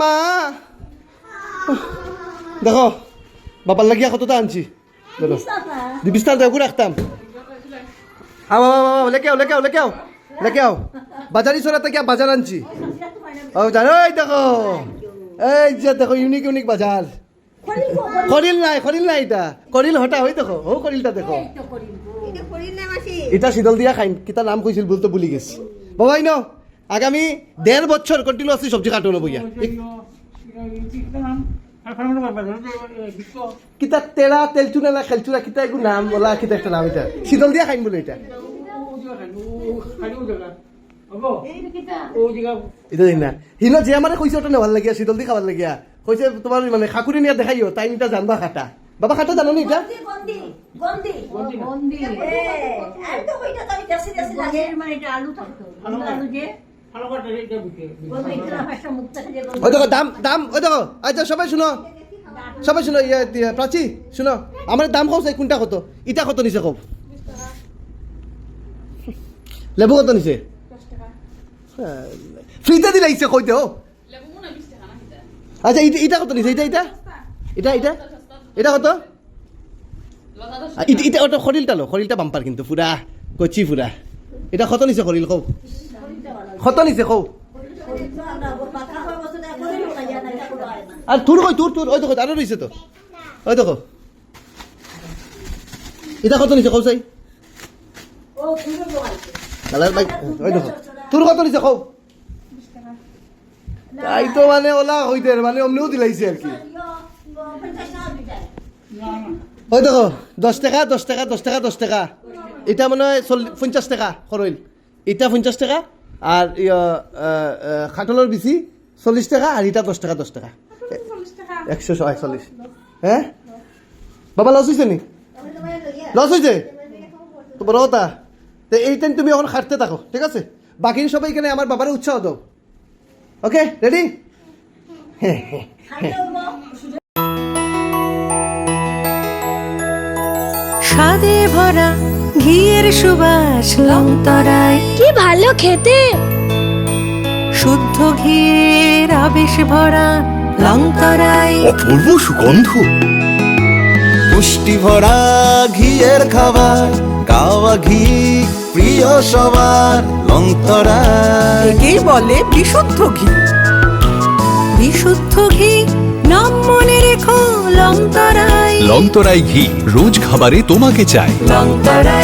মা। দেখো বাবার লাগিয়া কতটা আনছি। দেখো দিবিস্তান দেখো রাখতাম আও আও আও, লেকে আও লেকে আও লেকে আও লেকে আও। বাজারি সরাতে গিয়া বাজার আনছি। ও জানো এই দেখো। এই যে দেখো ইউনিক ইউনিক বাজার খরিল নাই খরিল নাই এটা খরিল হটা হই দেখো। ও খরিলটা দেখো। এটা শীতল দিয়া খাইন কিতা নাম কইছিল বল তো ভুলি গেছি। বাবাই ন? আগামী দেড় বছর কন্টিনিউয়াসলি সবজি কাটনো বইয়া কিতা তেরা তেলচুনা না খেলচুনা কিতা এগু নাম বলা কিতা একটা নাম এটা শীতল দিয়া খাইন বলে এটা এটা দেখ না হিনো যে আমারে কইছে ওটা নেওয়ার লাগিয়া শীতল দি খাবার লাগিয়া কইছে তোমার মানে খাকুরি নিয়া দেখাইও তাই এটা জানবা খাটা বাবা খাটা জানো নি এটা ওই দেখো, দাম দাম, ওই দেখো আচ্ছা সবাই শুনো সবাই শুনো ইয়ে প্রাচী, শুনো, আমার দাম ইটা কত নিছে আচ্ছা ইটা ইটা কত নিছে এটা এটা কত? ইটা ইটা, ওটা খরিলটা লো খরিলটা বাম্পার কিন্তু, পুরা, কচি পুরা। এটা কত নিছে খরিল কও? কত নিছে কও আর তোর কই তোর তোর ওই দেখো আরও রইছে তো। ওই দেখো। এটা কত নিছে কও চাই। দেখো। তোর কত নিছে কও তাই তো মানে ওলা হইতে মানে অমনিও দিলাইছে আর কি। ওই দেখো দশ টাকা দশ টাকা দশ টাকা দশ টাকা। এটা মানে পঞ্চাশ টাকা খরইল এটা পঞ্চাশ টাকা আর খাটলের বেশি চল্লিশ টাকা আর এটা দশ টাকা দশ টাকা। একশো একচল্লিশ। হ্যাঁ বাবা লস হয়েছে নি? লস হয়েছে তো কথা তো, এই টাইম তুমি এখন খাটতে থাকো, ঠিক আছে? বাকি সবাই এখানে আমার বাবারে উৎসাহ দাও ওকে রেডি হ্যাঁ হ্যাঁ ভরা ঘিয়ের সুবাস লংতরায়। কি ভালো খেতে। শুদ্ধ ঘিয়ের আবেশ ভরা লংতরায়। অপূর্ব সুগন্ধ। পুষ্টি ভরা ঘিয়ের খাবার কাওয়া ঘি প্রিয় সবার লংতরা একেই বলে বিশুদ্ধ ঘি। বিশুদ্ধ ঘি নাম মনে রেখো লংতরায়। লংতরাই ঘি রোজ খাবারে তোমাকে চাই লংতরায়।